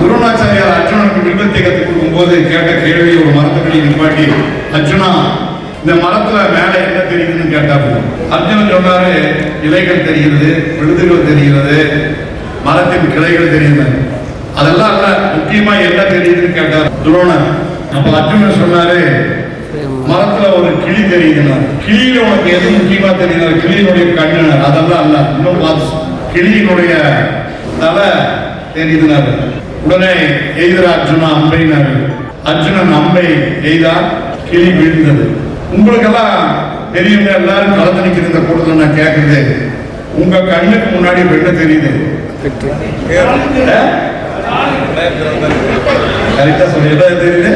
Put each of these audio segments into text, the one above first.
துரோணாச்சாரியார் அர்ஜுனனுக்கு வில்வத்தை கற்றுக் கொடுக்கும் போது கேட்ட கேள்வி ஒரு மரத்துக்கடி நிப்பாட்டி அர்ஜுனா இந்த மரத்துல மேல என்ன தெரியுதுன்னு கேட்டாரு அர்ஜுனன் சொன்னாரு இலைகள் தெரிகிறது விழுதுகள் தெரிகிறது மரத்தின் கிளைகள் தெரியுது. அதெல்லாம் இல்ல முக்கியமா என்ன தெரியுதுன்னு கேட்டார் துரோணன் அப்ப அர்ஜுனன் சொன்னாரு மரத்துல ஒரு கிளி தெரியுதுன்னா கிளியில உனக்கு எது முக்கியமா தெரியுது கிளியினுடைய கண்ணு அதெல்லாம் அல்ல இன்னும் கிளியினுடைய தலை தெரியுதுனாரு உடனே எய்தர அர்ஜுனா அம்பைனாரு அர்ஜுனன் அம்பை எய்தா கிளி விழுந்தது. உங்களுக்கெல்லாம் பெரியவங்க எல்லாரும் கலந்து இந்த கூட்டத்தில் நான் கேட்குறது உங்க கண்ணுக்கு முன்னாடி என்ன தெரியுது? கரெக்டா சொல்லி என்ன தெரியுது?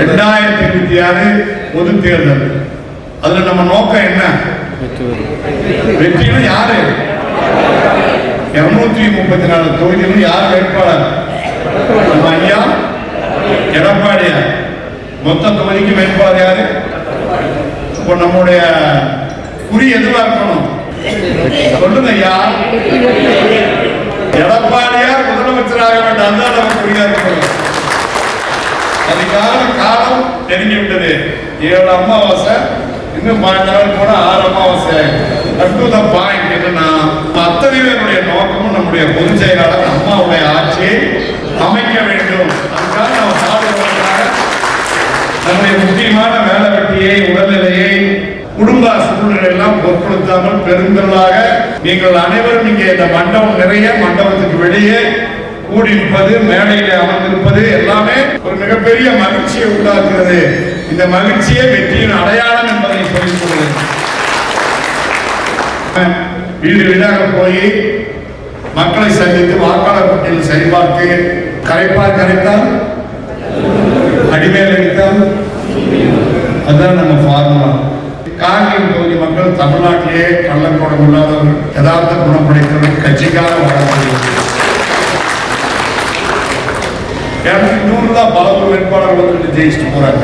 ரெண்டாயிரத்தி இருபத்தி ஆறு பொது தேர்தல். அதுல நம்ம நோக்கம் என்ன? வெற்றியும் யாரு? இருநூற்றி முப்பத்தி நாலு தொகுதியிலும் யார் வேட்பாளர்? நம்ம ஐயா எடப்பாடியார். மொத்த தொகுதிக்கு வேட்பாளர் யாரு? இப்போ நம்முடைய குறி எதுவா இருக்கணும் சொல்லுங்க ஐயா. எடப்பாடியார் முதலமைச்சராக வேண்டும். அந்த நம்ம குறியா இருக்கணும். அதுக்கான காலம் நெருங்கி விட்டது ஏழு அமாவாசை இன்னும் பதினஞ்சு நாள் போன ஆறு அமாவாசை. அட் டு த பாயிண்ட் நம்முடைய பொதுச் செயலாளர் அம்மாவுடைய ஆட்சியை அமைக்க வேண்டும். அதுக்காக நம்ம பாடுபடுறதுக்காக நம்முடைய முக்கியமான வேலை வெட்டியை உடல்நிலையை குடும்ப சூழ்நிலை எல்லாம் பொருட்படுத்தாமல் பெருந்தலாக நீங்கள் அனைவரும் இங்கே இந்த மண்டபம் நிறைய மண்டபத்துக்கு வெளியே கூடியிருப்பது மேடையில அமர்ந்திருப்பது எல்லாமே ஒரு மிகப்பெரிய மகிழ்ச்சியை உண்டாக்குறது இந்த மகிழ்ச்சியே வெற்றியின் அடையாளம் என்பதை சொல்லிக் கொள்கிறேன். வீடு வீடாக போய் மக்களை சந்தித்து வாக்காளர் பட்டியல் சரிபார்த்து கரைப்பார் கரைத்தால் அடிமேல் அடித்தால் அதுதான் நம்ம ஃபார்முலா காங்கிரஸ் தொகுதி மக்கள் தமிழ்நாட்டிலேயே கள்ளக்கூடம் இல்லாதவர்கள் யதார்த்த குணம் படைத்தவர்கள் கட்சிக்காக வாழக்கூடியவர்கள். இரநூத்தி நூறு தான் பல வேட்பாளர்கள் வந்து ஜெயிச்சுட்டு போறாங்க.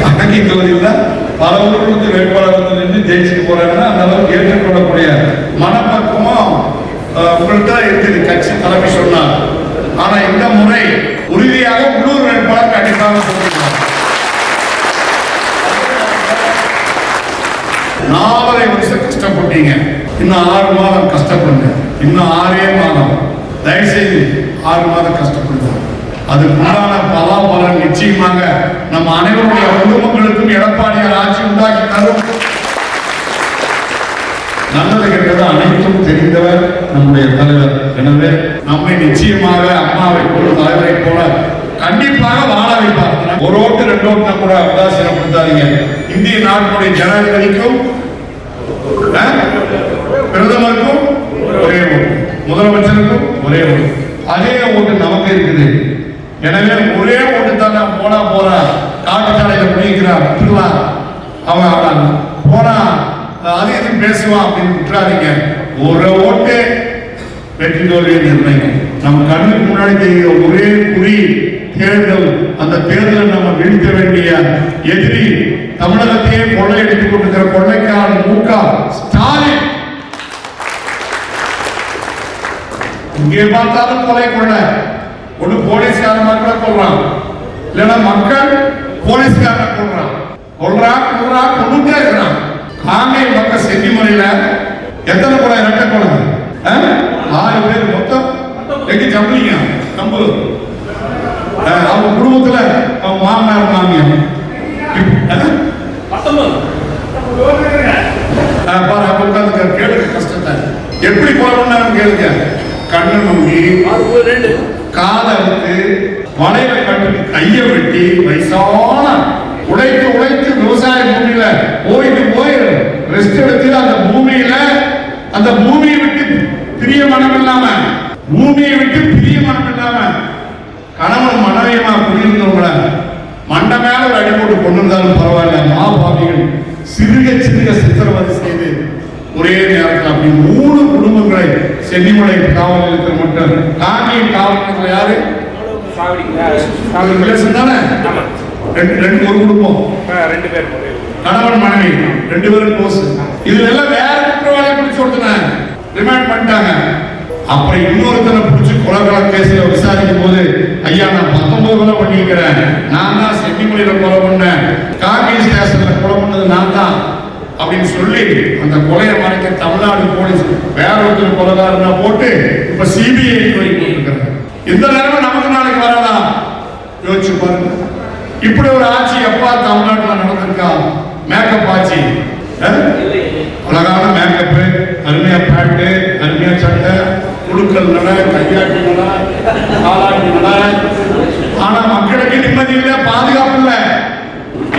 கணக்கி தொகுதியில் தான் பல ஊர் வந்து வேட்பாளர் வந்து நின்று ஜெயிச்சுட்டு போறாங்கன்னா அந்த அளவுக்கு ஏற்றுக்கொள்ளக்கூடிய மனப்பக்குவம் உங்கள்கிட்ட இருக்குது கட்சி தலைமை சொன்னார் ஆனா இந்த முறை உறுதியாக உள்ளூர் வேட்பாளர் கண்டிப்பாக சொல்லுங்க நாலரை வருஷம் கஷ்டப்பட்டீங்க. இன்னும் ஆறு மாதம் கஷ்டப்படுங்க இன்னும் ஆறே மாதம். தயவுசெய்து ஆறு மாதம் கஷ்டப்படுங்க. அதுக்குண்டான பலாபலன் நிச்சயமாக நம்ம அனைவருடைய குடும்பங்களுக்கும் எடப்பாடியார் ஆட்சி உண்டாக்கி தரும். நல்லது கெட்டது அனைத்தும் தெரிந்தவர். நம்முடைய தலைவர். எனவே நம்மை நிச்சயமாக அம்மாவை போல தலைவரை போல கண்டிப்பாக வாழ வைப்பார். ஒரு ஓட்டு ரெண்டு ஓட்டு கூட உதாசீனப்படுத்தாதீங்க இந்திய நாட்டினுடைய ஜனாதிபதிக்கும் பிரதமருக்கும் ஒரே ஓட்டு. முதலமைச்சருக்கும் ஒரே ஓட்டு. அதே ஓட்டு நமக்கு இருக்குது. எனவே ஒரே ஓட்டு தானே போனா போறா. காட்டு கடையில முடிக்கிறான் விட்டுலாம் அவன் போனா அது எதுவும் பேசுவான் அப்படின்னு விட்டுறாதீங்க. ஒரு ஓட்டு வெற்றி தோல்வியை நம்ம கண்ணுக்கு முன்னாடி தெரிகிற ஒரே குறி தேர்தல். அந்த தேர்தலை நம்ம வீழ்த்த வேண்டிய எதிரி தமிழகத்தையே கொள்ளையடித்துக் கொண்டிருக்கிற கொள்ளைக்காரன் மு க ஸ்டாலின். இங்கே பார்த்தாலும் கொலை கொள்ள. ஒண்ணு போலீஸ்காரமா கூட கொள்றான் இல்லைன்னா மக்கள் போலீஸ்காரனை கொள்றான் கொள்றான் கொள்றான் கொண்டுட்டே இருக்கிறான். காங்கை மக்கள் முறையில எத்தனை கொலை ஆறு பேர் மொத்தம்? எங்க ஜம்பிளிங்க? நம்பு அவங்க குடும்பத்துல அவங்க மாமனார் மாமியார். இப்ப- ஆ? ஆ, பாரு அப்ப உட்கார்ந்து கேளுங்க கஷ்டத்தை. எப்படி கொலை பண்ணாருன்னு கேளுங்க. கண்ணை நம்பி காலை அறுத்து வலையில கட்டி கைய வெட்டி வயசான உழைத்து உழைத்து விவசாய பூமியில போயிட்டு போய் ரெஸ்ட் எடுத்து அந்த பூமியில அந்த பூமியை பிரிய மனம் இல்லாம பூமியை விட்டு பிரிய மனம் இல்லாம கணவன் மனைவியமா குடியிருந்தவங்கள மண்டை மேல ஒரு அடி போட்டு கொண்டு இருந்தாலும் பரவாயில்ல. மாபாவிகள் சிறுக சிறுக சித்திரவதை செய்து ஒரே நேரத்தில் அப்படி மூணு குடும்பங்களை சென்னிமலை காவல் நிலையத்தில் மட்டும் காங்கேயம் காவல் நிலையத்தில் யாரு ரெண்டு ரெண்டு ஒரு குடும்பம். ரெண்டு பேர். கணவன் மனைவி ரெண்டு பேரும் க்ளோஸ் இதுல எல்லாம் வேற குற்றவாளியை பிடிச்சு கொடுத்தன ரிமாண்ட் பண்ணிட்டாங்க. அப்புறம் இன்னொருத்தனை பிடிச்சு கொலைகல கேஸ்ல விசாரிக்கும் போது ஐயா நான் பத்தொன்பது கொலை பண்ணிக்கிறேன் நான் தான் செட்டிமொழியில கொலை பண்ணேன். காங்கி ஸ்டேஷன்ல கொலை பண்ணது நான் தான். அப்படின்னு சொல்லி அந்த கொலையை மறைக்க தமிழ்நாடு போலீஸ் வேற ஒருத்தர் கொலைகாரனா போட்டு இப்ப சிபிஐ போட்டிருக்கிறாங்க. இந்த நிலைமை நமக்கு நாளைக்கு வராதா? யோசிச்சு பாருங்க. இப்படி ஒரு ஆட்சி எப்பா தமிழ்நாட்டுல நடந்திருக்கா? மேக்கப் ஆட்சி? அழகான மேக்கப் அருமையா பாட்டு அருமையா சட்டை குழுக்கள் நட கையாட்டி நட காலாட்டி நட. ஆனா மக்களுக்கு நிம்மதி இல்லை பாதுகாப்பு இல்லை.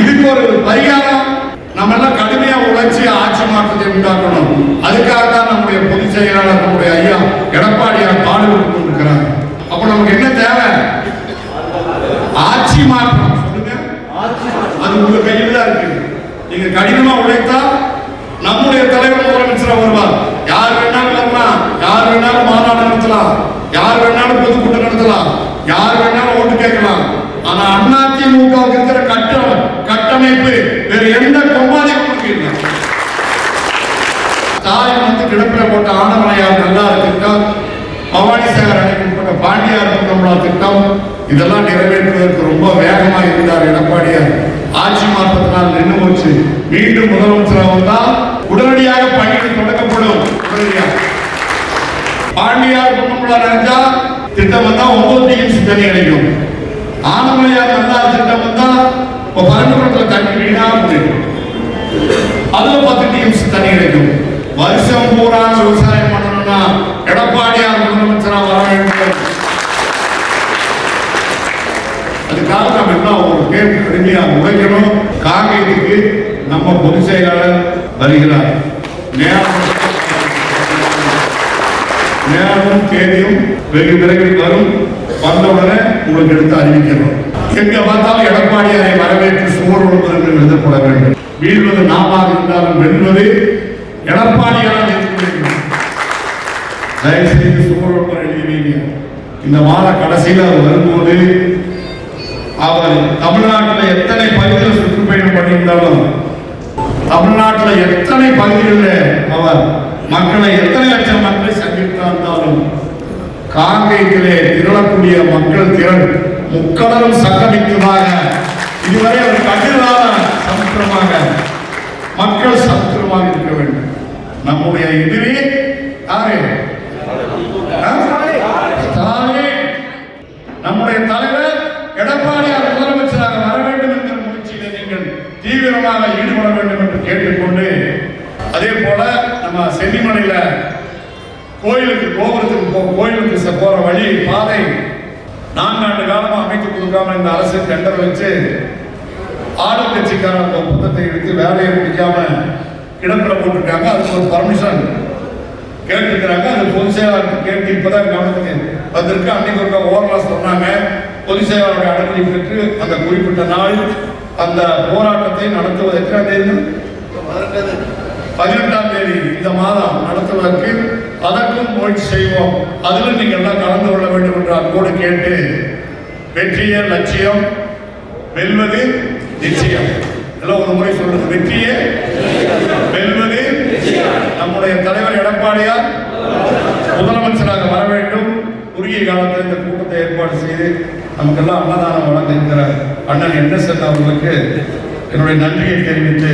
இதுக்கு ஒரு பரிகாரம். நம்ம எல்லாம் கடுமையா உழைச்சி ஆட்சி மாற்றத்தை உண்டாக்கணும். அதுக்காக தான் நம்முடைய பொதுச் செயலாளர் நம்முடைய ஐயா எடப்பாடியார் பாடுபட்டு கொண்டிருக்கிறார். அப்ப நமக்கு என்ன தேவை? ஆட்சி மாற்றம். சொல்லுங்க. அது உங்க கையில் தான் இருக்கு. நீங்க கடினமா உழைத்தா நம்முடைய தலைவர் முதலமைச்சர் வருவார். யார் வேணாலும் வரலாம் யார் வேணாலும் மாநாடு நடத்தலாம். யார் வேணாலும் பொதுக்கூட்டம் நடத்தலாம். யார் வேணாலும் ஓட்டு கேட்கலாம். ஆனா அதிமுகவுக்கு இருக்கிற கட்டம் கட்டமைப்பு வேற எந்த கொம்பாதிக்கும் இல்லை. தாய் வந்து கிடப்பில் போட்ட ஆனமலையார் நல்லா திட்டம்? பவானி சாகர் அணைக்கு போட்ட பாண்டியார் குண்டம்லா திட்டம்? இதெல்லாம் நிறைவேற்றுவதற்கு ரொம்ப வேகமா இருந்தார் எடப்பாடியார். ஆட்சி மாற்றத்தினால் நின்று போச்சு. மீண்டும் முதலமைச்சராக வந்தால் பாண்டியார் குண்டம்லா நினைச்சா திட்டம் வந்தா ஒவ்வொருத்தையும் டிஎம்சி தண்ணி கிடைக்கும் ஆனமலையார் நல்லா திட்டம் வந்தா இப்போ பரமபுரத்தில் தண்ணி வீணா போயிடும் அதுல பத்து டிஎம்சி தண்ணி கிடைக்கும் வருஷம் பூரா விவசாயம் பண்ணணும்னா எடப்பாடியார் முதலமைச்சரா வர வேண்டும். அதுக்காக நம்ம என்ன ஒரு பேர் கடுமையா உழைக்கணும் காங்கேயத்துக்கு நம்ம பொதுச் செயலாளர் வருகிறார். நேரம் நேரமும் தேதியும் வெகு விரைவில் வரும். வந்தவுடனே உங்களுக்கு எடுத்து அறிவிக்கிறோம். எங்க பார்த்தாலும் எடப்பாடியாரை வரவேற்று சுவர் கொடுப்பது என்று எழுதப்பட வேண்டும். வீழ்வது நாமாக இருந்தாலும் வெல்வது எடப்பாடியாரால் இருக்க வேண்டும். தயவு செய்து சுவர் எழுதி இந்த மாத கடைசியில் அவர் வரும்போது அவர் தமிழ்நாட்டில் எத்தனை பகுதியில் சுற்றுப்பயணம் பண்ணியிருந்தாலும் தமிழ்நாட்டில் எத்தனை பகுதிகளில் அவர் மக்களை எத்தனை லட்சம் மக்களை இருந்தாலும் காங்கேயத்திலே திரளக்கூடிய மக்கள் திரள் முக்கடலும் சங்கமித்ததாக இதுவரை அவர் கண்டிராத சமுத்திரமாக மக்கள் சமுத்திரமாக இருக்க வேண்டும். நம்முடைய எதிரி யாரு? நம்முடைய தலைவர் எடப்பாடியார் முதலமைச்சராக வர வேண்டும் என்ற முயற்சியில நீங்கள் தீவிரமாக ஈடுபட வேண்டும் என்று கேட்டுக்கொண்டு அதே போல நம்ம சென்னிமலையில கோயிலுக்கு கோபுரத்துக்கு போ கோயிலுக்கு செ- போற வழி பாதை. நான்காண்டு காலமா அமைத்து கொடுக்காம இந்த அரசு டெண்டர் வச்சு ஆளுங்கட்சிக்காரன் ஒப்பந்தத்தை எடுத்து வேலையை முடிக்காம கிடப்பில் போட்டிருக்காங்க. அதுக்கு ஒரு பர்மிஷன் கேட்டுக்கிறாங்க அது பொது செயலாளர் கேட்டு இப்பதான் கவனத்துக்கு வந்திருக்கு. அன்னைக்கு ஒரு ஓரமா சொன்னாங்க. பொது செயலாளருடைய அனுமதி பெற்று அந்த குறிப்பிட்ட நாள் அந்த போராட்டத்தை நடத்துவதற்கு எத்தனாம் தேதி பதினெட்டாம் தேதி இந்த மாதம் நடத்துவதற்கு அதற்கும் முயற்சி செய்வோம். அதிலும் நீங்கள் எல்லாம் கலந்து கொள்ள வேண்டும் என்று அன்போடு கேட்டு வெற்றியே லட்சியம் வெல்வது நிச்சயம். எல்லாம் ஒரு முறை சொல்றது வெற்றியே வெல்வது நம்முடைய தலைவர் எடப்பாடியார் முதலமைச்சராக வர வேண்டும். குறுகிய காலத்தில் இந்த கூட்டத்தை ஏற்பாடு செய்து நமக்கெல்லாம் அன்னதானம் வழங்க இருக்கிற அண்ணன் என் எஸ் அவர்களுக்கு என்னுடைய நன்றியை தெரிவித்து